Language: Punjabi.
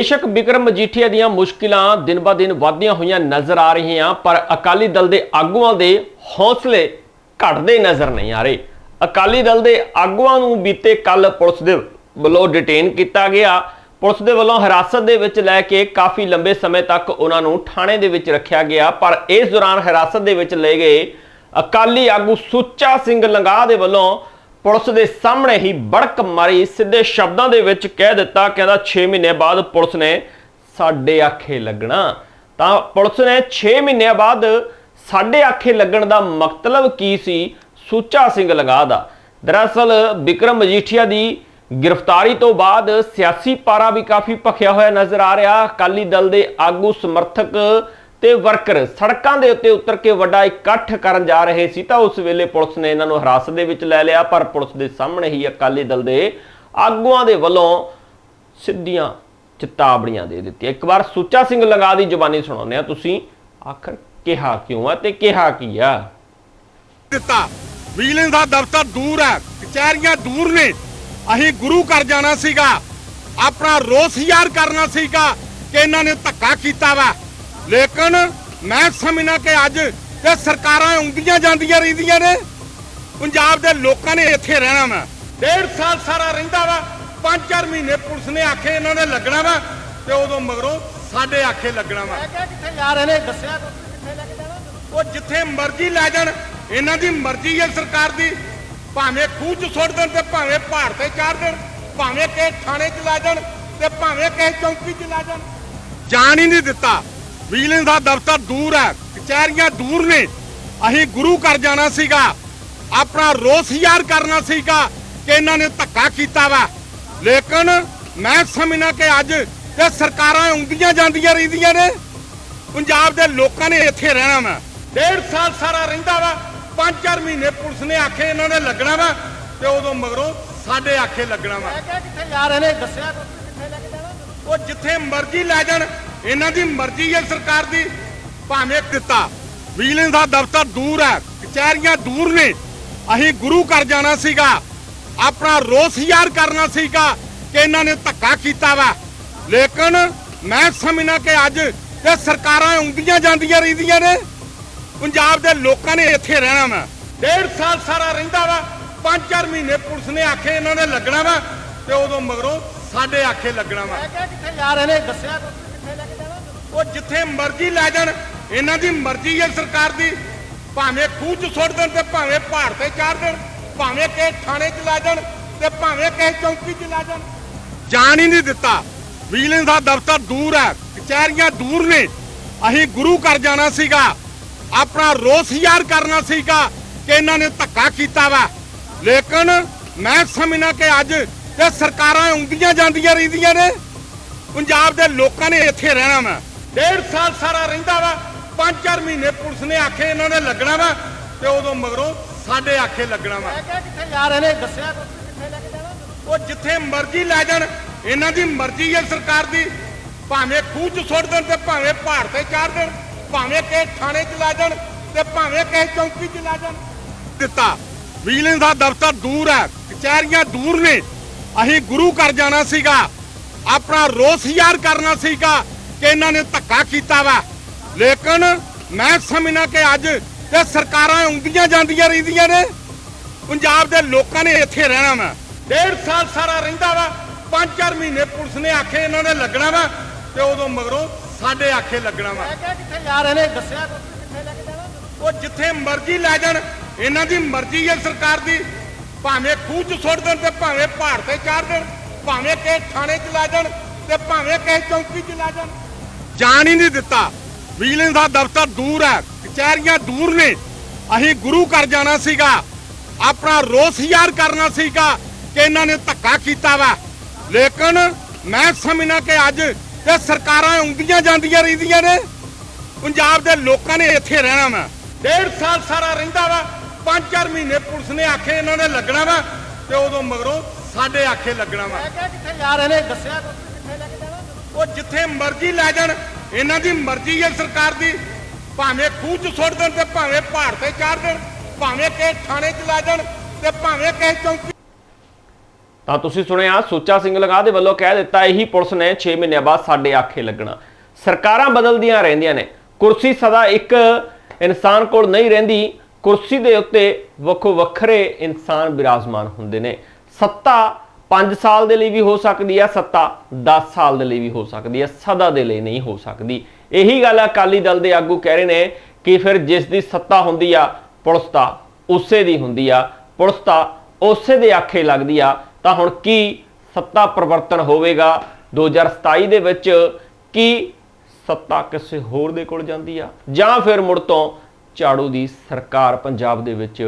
ਬੇਸ਼ੱਕ ਵਿਕਰਮ ਮਜੀਠੀਆ ਦੀਆਂ ਮੁਸ਼ਕਿਲਾਂ ਦਿਨ-ਬਾ-ਦਿਨ ਵਧਦੀਆਂ ਹੋਈਆਂ ਨਜ਼ਰ ਆ ਰਹੀਆਂ, ਪਰ ਅਕਾਲੀ ਦਲ ਦੇ ਆਗੂਆਂ ਦੇ ਹੌਸਲੇ ਘਟਦੇ ਨਜ਼ਰ ਨਹੀਂ ਆ ਰਹੇ। ਅਕਾਲੀ ਦਲ ਦੇ ਆਗੂਆਂ ਨੂੰ ਬੀਤੇ ਕੱਲ ਪੁਲਿਸ ਦੇ ਵੱਲੋਂ ਡਿਟੇਨ ਕੀਤਾ ਗਿਆ। ਪੁਲਿਸ ਦੇ ਵੱਲੋਂ ਹਿਰਾਸਤ ਦੇ ਵਿੱਚ ਲੈ ਕੇ ਕਾਫੀ ਲੰਬੇ ਸਮੇਂ ਤੱਕ ਉਹਨਾਂ ਨੂੰ ਥਾਣੇ ਦੇ ਵਿੱਚ ਰੱਖਿਆ ਗਿਆ, ਪਰ ਇਸ ਦੌਰਾਨ ਹਿਰਾਸਤ ਦੇ ਵਿੱਚ ਲਏ ਗਏ ਅਕਾਲੀ ਆਗੂ ਸੁੱਚਾ ਸਿੰਘ ਲੰਗਾ ਦੇ ਵੱਲੋਂ ਪੁਲਿਸ ਦੇ ਸਾਹਮਣੇ ਹੀ ਬੜਕ ਮਾਰੀ, ਸਿੱਧੇ ਸ਼ਬਦਾਂ ਦੇ ਵਿੱਚ ਕਹਿ ਦਿੱਤਾ, ਕਹਿੰਦਾ 6 ਮਹੀਨੇ ਬਾਅਦ ਪੁਲਿਸ ਨੇ ਸਾਡੇ ਆਖੇ ਲੱਗਣਾ। ਤਾਂ ਪੁਲਿਸ ਨੇ 6 ਮਹੀਨਿਆਂ ਬਾਅਦ ਸਾਡੇ ਆਖੇ ਲੱਗਣ ਦਾ ਮਤਲਬ ਕੀ ਸੀ? ਸੁੱਚਾ ਸਿੰਘ ਲਗਾ ਦਾ ਦਰਅਸਲ ਵਿਕਰਮ ਮਜੀਠੀਆ ਦੀ ਗ੍ਰਿਫਤਾਰੀ ਤੋਂ ਬਾਅਦ ਸਿਆਸੀ ਪਾਰਾ ਵੀ ਕਾਫੀ ਭਖਿਆ ਹੋਇਆ ਨਜ਼ਰ ਆ ਰਿਹਾ। ਅਕਾਲੀ ਦਲ ਦੇ ਆਗੂ ਸਮਰਥਕ ਤੇ ਵਰਕਰ ਸੜਕਾਂ ਦੇ ਉੱਤੇ ਉਤਰ ਕੇ ਵੱਡਾ ਇਕੱਠ ਕਰਨ ਜਾ ਰਹੇ ਸੀ ਤਾਂ ਉਸ ਵੇਲੇ ਪੁਲਿਸ ਨੇ ਇਹਨਾਂ ਨੂੰ ਹਿਰਾਸਤ ਦੇ ਵਿੱਚ ਲੈ ਲਿਆ, ਪਰ ਪੁਲਿਸ ਦੇ ਸਾਹਮਣੇ ਹੀ ਅਕਾਲੀ ਦਲ ਦੇ ਆਗੂਆਂ ਦੇ ਵੱਲੋਂ ਸਿੱਧੀਆਂ ਚੇਤਾਵਨੀਆਂ ਦੇ ਦਿੱਤੀਆਂ। ਇੱਕ ਵਾਰ ਸੁੱਚਾ ਸਿੰਘ ਲੰਗਾ ਦੀ ਜ਼ੁਬਾਨੀ ਸੁਣਾਉਂਦੇ ਆ ਤੁਸੀਂ ਆਖਰ ਕਿਹਾ ਕਿਉਂ ਆ ਤੇ ਕਿਹਾ ਕੀ ਆ? ਦਿੱਤਾ। ਵਿਜੀਲੈਂਸ ਦਾ ਦਫ਼ਤਰ ਦੂਰ ਹੈ, ਕਚਹਿਰੀਆਂ ਦੂਰ ਨੇ। ਅਸੀਂ ਗੁਰੂ ਘਰ ਜਾਣਾ ਸੀਗਾ। ਆਪਣਾ ਰੋਸ ਯਾਰ ਕਰਨਾ ਸੀਗਾ ਕਿ ਇਹਨਾਂ ਨੇ ਧੱਕਾ ਕੀਤਾ ਵਾ। ਲੇਕਿਨ ਮੈਂ ਸਮਝਣਾ ਕਿ ਅੱਜ ਤੇ ਸਰਕਾਰਾਂ ਆਉਂਦੀਆਂ ਜਾਂਦੀਆਂ ਰਹਿੰਦੀਆਂ ਨੇ। ਪੰਜਾਬ ਦੇ ਲੋਕਾਂ ਨੇ ਇੱਥੇ ਰਹਿਣਾ ਵਾ। ਡੇਢ ਸਾਲ ਸਾਰਾ ਰਹਿੰਦਾ ਵਾ। ਪੰਜ ਚਾਰ ਮਹੀਨੇ ਪੁਲਿਸ ਨੇ ਆਖੇ ਇਹਨਾਂ ਦੇ ਲੱਗਣਾ ਵਾ ਤੇ ਉਦੋਂ ਮਗਰੋਂ ਸਾਡੇ ਆਖੇ ਲੱਗਣਾ ਵਾ। ਕਿੱਥੇ ਜਾ ਰਹੇ ਨੇ? ਦੱਸਿਆ ਕਿੱਥੇ ਲੈ ਕੇ ਜਾਣਾ? ਉਹ ਜਿੱਥੇ ਮਰਜ਼ੀ ਲੈ ਜਾਣ। ਇਹਨਾਂ ਦੀ ਮਰਜ਼ੀ ਹੈ ਸਰਕਾਰ ਦੀ। ਭਾਵੇਂ ਖੂਹ 'ਚ ਸੁੱਟ ਦੇਣ ਤੇ ਭਾਵੇਂ ਪਹਾੜ ਤੇ ਚਾੜ ਦੇਣ ਭਾਵੇਂ ਕਿਸੇ ਥਾਣੇ 'ਚ ਲੈ ਜਾਣ ਤੇ ਭਾਵੇਂ ਕਿਸੇ ਚੌਂਕੀ 'ਚ ਲੈ ਜਾਣ। ਜਾਣ ਹੀ ਨਹੀਂ ਦਿੱਤਾ। ਵਿਜੀਲੈਂਸ ਦਾ ਦਫ਼ਤਰ ਦੂਰ ਹੈ ਕਚਹਿਰੀਆਂ ਦੂਰ ਨੇ। ਅਸੀਂ ਗੁਰੂ ਘਰ ਜਾਣਾ ਸੀਗਾ ਆਪਣਾ ਰੋਸ ਜ਼ਾਹਰ ਕਰਨਾ ਸੀਗਾ ਕਿ ਇਹਨਾਂ ਨੇ ਧੱਕਾ ਕੀਤਾ ਵਾ। ਲੇਕਿਨ ਮੈਂ ਸਮਝਣਾ ਕਿ ਅੱਜ ਤੇ ਸਰਕਾਰਾਂ ਆਉਂਦੀਆਂ ਜਾਂਦੀਆਂ ਰਹਿੰਦੀਆਂ ਨੇ। ਪੰਜਾਬ ਦੇ ਲੋਕਾਂ ਨੇ ਇੱਥੇ ਰਹਿਣਾ ਵਾ। ਡੇਢ ਸਾਲ ਸਾਰਾ ਰਹਿੰਦਾ ਵਾ। ਪੰਜ ਚਾਰ ਮਹੀਨੇ ਪੁਲਿਸ ਨੇ ਆਖੇ ਇਹਨਾਂ ਦੇ ਲੱਗਣਾ ਵਾ ਤੇ ਉਦੋਂ ਮਗਰੋਂ ਸਾਡੇ ਆਖੇ ਲੱਗਣਾ ਵਾ। ਕਿੱਥੇ ਜਾ ਰਹੇ ਨੇ? ਦੱਸਿਆ ਉਹ ਜਿੱਥੇ ਮਰਜ਼ੀ ਲੈ ਜਾਣ। ਇਹਨਾਂ ਦੀ ਮਰਜ਼ੀ ਹੈ ਸਰਕਾਰ ਦੀ। ਭਾਵੇਂ ਦਿੱਤਾ। ਵਿਜੀਲੈਂਸ ਦਾ ਦਫ਼ਤਰ ਦੂਰ ਹੈ। ਕਚਹਿਰੀਆਂ ਦੂਰ ਨੇ। ਅਸੀਂ ਗੁਰੂ ਘਰ ਜਾਣਾ ਸੀਗਾ। ਆਪਣਾ ਰੋਸ ਜ਼ਾਹਰ ਕਰਨਾ ਸੀਗਾ ਕਿ ਇਹਨਾਂ ਨੇ ਧੱਕਾ ਕੀਤਾ ਵਾ। ਲੇਕਿਨ ਮੈਂ ਸਮਝਣਾ ਕਿ ਅੱਜ ਤੇ ਸਰਕਾਰਾਂ ਆਉਂਦੀਆਂ ਜਾਂਦੀਆਂ ਰਹਿੰਦੀਆਂ ਨੇ। ਪੰਜਾਬ ਦੇ ਲੋਕਾਂ ਨੇ ਇੱਥੇ ਰਹਿਣਾ ਵਾ। ਡੇਢ ਸਾਲ ਸਾਰਾ ਰਹਿੰਦਾ ਵਾ। ਪੰਜ ਚਾਰ ਮਹੀਨੇ ਪੁਲਿਸ ਨੇ ਆਖੇ ਇਹਨਾਂ ਨੇ ਲੱਗਣਾ ਵਾ। ਤੇ ਉਦੋਂ ਮਗਰੋਂ ਸਾਡੇ ਆਖੇ ਲੱਗਣਾ ਵਾ। ਕਿੱਥੇ ਜਾ ਰਹੇ ਨੇ? ਦੱਸਿਆ ਉਹ ਜਿੱਥੇ ਮਰਜ਼ੀ ਲੈ ਜਾਣ, ਇਹਨਾਂ ਦੀ ਮਰਜ਼ੀ ਹੈ ਸਰਕਾਰ ਦੀ। ਭਾਵੇਂ ਖੂਹ 'ਚ ਸੁੱਟ ਦੇਣ ਤੇ ਭਾਵੇਂ ਪਹਾੜ ਤੇ ਚਾੜ ਦੇਣ, ਭਾਵੇਂ ਕਿਸੇ ਥਾਣੇ 'ਚ ਲੈ ਜਾਣ ਤੇ ਭਾਵੇਂ ਕਿਸੇ ਚੌਂਕੀ 'ਚ ਲੈ ਜਾਣ। ਜਾਣ ਹੀ ਨਹੀਂ ਦਿੱਤਾ। ਵਿਜੀਲੈਂਸ ਦਾ ਦਫ਼ਤਰ ਦੂਰ ਹੈ, ਕਚਹਿਰੀਆਂ ਦੂਰ ਨੇ। ਅਸੀਂ ਗੁਰੂ ਘਰ ਜਾਣਾ ਸੀਗਾ। ਆਪਣਾ ਰੋਸ ਯਾਰ ਕਰਨਾ ਸੀਗਾ ਕਿ ਇਹਨਾਂ ਨੇ ਧੱਕਾ ਕੀਤਾ ਵਾ। ਲੇਕਿਨ ਮੈਂ ਸਮਝਣਾ ਕਿ ਅੱਜ ਇਹ ਸਰਕਾਰਾਂ ਆਉਂਦੀਆਂ ਜਾਂਦੀਆਂ ਰਹਿੰਦੀਆਂ ਨੇ। ਪੰਜਾਬ ਦੇ ਲੋਕਾਂ ਨੇ ਇੱਥੇ ਰਹਿਣਾ ਵਾ। ਡੇਢ ਸਾਲ ਸਾਰਾ ਰਹਿੰਦਾ ਵਾ। ਪੰਜ ਚਾਰ ਮਹੀਨੇ ਪੁਲਿਸ ਨੇ ਆਖੇ ਇਹਨਾਂ ਦੇ ਲੱਗਣਾ ਵਾ ਤੇ ਉਦੋਂ ਮਗਰੋਂ ਸਾਡੇ ਆਖੇ ਲੱਗਣਾ ਵਾ। ਮੈਂ ਕਿਹਾ ਕਿੱਥੇ ਜਾ ਰਹੇ ਨੇ? ਦੱਸਿਆ ਤਾਂ ਕਿੱਥੇ ਲੈ ਕੇ ਜਾਣਾ? ਉਹ ਜਿੱਥੇ ਮਰਜ਼ੀ ਲੈ ਜਾਣ ਇਹਨਾਂ ਦੀ ਮਰਜ਼ੀ ਹੈ ਸਰਕਾਰ ਦੀ। ਭਾਵੇਂ ਖੂਹ 'ਚ ਸੁੱਟ ਦੇਣ ਤੇ ਭਾਵੇਂ ਪਹਾੜ ਤੇ ਚਾੜ ਦੇਣ ਭਾਵੇਂ ਕਿਸੇ ਥਾਣੇ 'ਚ ਲੈ ਜਾਣ ਤੇ ਭਾਵੇਂ ਕਿਸੇ ਚੌਂਕੀ 'ਚ ਲੈ ਜਾਣ। ਦਿੱਤਾ। ਵਿਜੀਲੈਂਸ ਦਾ ਦਫ਼ਤਰ ਦੂਰ ਹੈ ਕਚਹਿਰੀਆਂ ਦੂਰ ਨੇ। ਅਸੀਂ ਗੁਰੂ ਘਰ ਜਾਣਾ ਸੀਗਾ ਆਪਣਾ ਰੋਸ ਜ਼ਾਹਰ ਕਰਨਾ ਸੀਗਾ। ਕਿ ਇਹਨਾਂ ਨੇ ਧੱਕਾ ਕੀਤਾ ਵਾ। ਲੇਕਿਨ ਮੈਂ ਸਮਝਣਾ ਕਿ ਅੱਜ ਤੇ ਸਰਕਾਰਾਂ ਆਉਂਦੀਆਂ ਜਾਂਦੀਆਂ ਰਹਿੰਦੀਆਂ ਨੇ। ਪੰਜਾਬ ਦੇ ਲੋਕਾਂ ਨੇ ਇੱਥੇ ਰਹਿਣਾ ਵਾ। ਡੇਢ ਸਾਲ ਸਾਰਾ ਰਹਿੰਦਾ ਵਾ। ਪੰਜ ਚਾਰ ਮਹੀਨੇ ਪੁਲਿਸ ਨੇ ਆਖੇ ਇਹਨਾਂ ਦੇ ਲੱਗਣਾ ਵਾ ਤੇ ਉਦੋਂ ਮਗਰੋਂ ਸਾਡੇ ਆਖੇ ਲੱਗਣਾ ਵਾ। ਕਿੱਥੇ ਜਾ ਰਹੇ ਨੇ ਦੱਸਿਆ ਕਿੱਥੇ ਲੈ ਕੇ ਜਾਣਾ? ਉਹ ਜਿੱਥੇ ਮਰਜ਼ੀ ਲੈ ਜਾਣ। ਇਹਨਾਂ ਦੀ ਮਰਜ਼ੀ ਹੈ ਸਰਕਾਰ ਦੀ। ਭਾਵੇਂ ਖੂਹ 'ਚ ਸੁੱਟ ਦੇਣ ਤੇ ਭਾਵੇਂ ਪਹਾੜ ਤੇ ਚਾੜ ਦੇਣ ਭਾਵੇਂ ਕਿਸੇ ਥਾਣੇ 'ਚ ਲੈ ਜਾਣ ਤੇ ਭਾਵੇਂ ਕਿਸੇ ਚੌਂਕੀ 'ਚ ਲੈ ਜਾਣ। ਜਾਣ ਹੀ ਨਹੀਂ ਦਿੱਤਾ। ਵਿਜੀਲੈਂਸ ਦਾ ਦਫ਼ਤਰ ਦੂਰ ਹੈ। ਕਚਹਿਰੀਆਂ ਦੂਰ ਨੇ। ਅਸੀਂ ਗੁਰੂ ਘਰ ਜਾਣਾ ਸੀਗਾ। ਆਪਣਾ ਰੋਸ ਜ਼ਾਹਰ ਕਰਨਾ ਸੀਗਾ ਕਿ ਇਹਨਾਂ ਨੇ ਧੱਕਾ ਕੀਤਾ ਵਾ। ਲੇਕਿਨ ਮੈਂ ਸਮਝਣਾ ਕਿ ਅੱਜ ਇਹ ਸਰਕਾਰਾਂ ਆਉਂਦੀਆਂ ਜਾਂਦੀਆਂ ਰਹਿੰਦੀਆਂ ਨੇ। ਪੰਜਾਬ ਦੇ ਲੋਕਾਂ ਨੇ ਇੱਥੇ ਰਹਿਣਾ ਵਾ। ਡੇਢ ਸਾਲ ਸਾਰਾ ਰਹਿੰਦਾ ਵਾ। ਪੰਜ ਚਾਰ ਮਹੀਨੇ ਪੁਲਿਸ ਨੇ ਆਖੇ ਇਹਨਾਂ ਨੇ ਲੱਗਣਾ ਵਾ। ਤੇ ਉਦੋਂ ਮਗਰੋਂ ਸਾਡੇ ਆਖੇ ਲੱਗਣਾ ਵਾ। ਕਿੱਥੇ ਜਾ ਰਹੇ ਨੇ? ਦੱਸਿਆ ਉਹ ਜਿੱਥੇ ਮਰਜ਼ੀ ਲੈ ਜਾਣ, ਇਹਨਾਂ ਦੀ ਮਰਜ਼ੀ ਹੈ ਸਰਕਾਰ ਦੀ। ਭਾਵੇਂ ਖੂਹ 'ਚ ਸੁੱਟ ਦੇਣ ਤੇ ਭਾਵੇਂ ਪਹਾੜ ਤੇ ਚਾੜ ਦੇਣ, ਭਾਵੇਂ ਕਿਸੇ ਥਾਣੇ 'ਚ ਲੈ ਜਾਣ ਤੇ ਭਾਵੇਂ ਕਿਸੇ ਚੌਂਕੀ ਤਾਂ ਤੁਸੀਂ ਸੁਣਿਆ, ਸੁੱਚਾ ਸਿੰਘ ਲਗਾ ਦੇ ਵੱਲੋਂ ਕਹਿ ਦਿੱਤਾ ਇਹੀ ਪੁਲਿਸ ਨੇ 6 ਮਹੀਨਿਆਂ ਬਾਅਦ ਸਾਡੇ ਆਖੇ ਲੱਗਣਾ। ਸਰਕਾਰਾਂ ਬਦਲਦੀਆਂ ਰਹਿੰਦੀਆਂ ਨੇ। ਕੁਰਸੀ ਸਦਾ ਇੱਕ ਇਨਸਾਨ ਕੋਲ ਨਹੀਂ ਰਹਿੰਦੀ। ਕੁਰਸੀ ਦੇ ਉੱਤੇ ਵੱਖੋ ਵੱਖਰੇ ਇਨਸਾਨ ਬਿਰਾਜਮਾਨ ਹੁੰਦੇ ਨੇ। ਸੱਤਾ 5 ਸਾਲ ਦੇ ਲਈ ਵੀ ਹੋ ਸਕਦੀ ਆ, ਸੱਤਾ 10 ਸਾਲ ਦੇ ਲਈ ਵੀ ਹੋ ਸਕਦੀ ਹੈ ਸਦਾ ਦੇ ਲਈ ਨਹੀਂ ਹੋ ਸਕਦੀ। ਇਹੀ ਗੱਲ ਅਕਾਲੀ ਦਲ ਦੇ ਆਗੂ ਕਹਿ ਰਹੇ ਨੇ ਕਿ ਫਿਰ ਜਿਸ ਦੀ ਸੱਤਾ ਹੁੰਦੀ ਆ, ਪੁਲਿਸ ਤਾਂ ਉਸੇ ਦੀ ਹੁੰਦੀ ਆ, ਪੁਲਿਸ ਤਾਂ ਉਸੇ ਦੇ ਆਖੇ ਲੱਗਦੀ ਆ, ਤਾਂ ਹੁਣ ਕੀ ਸੱਤਾ ਪਰਿਵਰਤਨ ਹੋਵੇਗਾ? 2027 ਦੇ ਵਿੱਚ ਕੀ ਸੱਤਾ ਕਿਸੇ ਹੋਰ ਦੇ ਕੋਲ ਜਾਂਦੀ ਆ? ਜਾਂ ਫਿਰ ਮੁੜ ਤੋਂ ਝਾੜੂ ਦੀ ਸਰਕਾਰ ਪੰਜਾਬ ਦੇ ਵਿੱਚ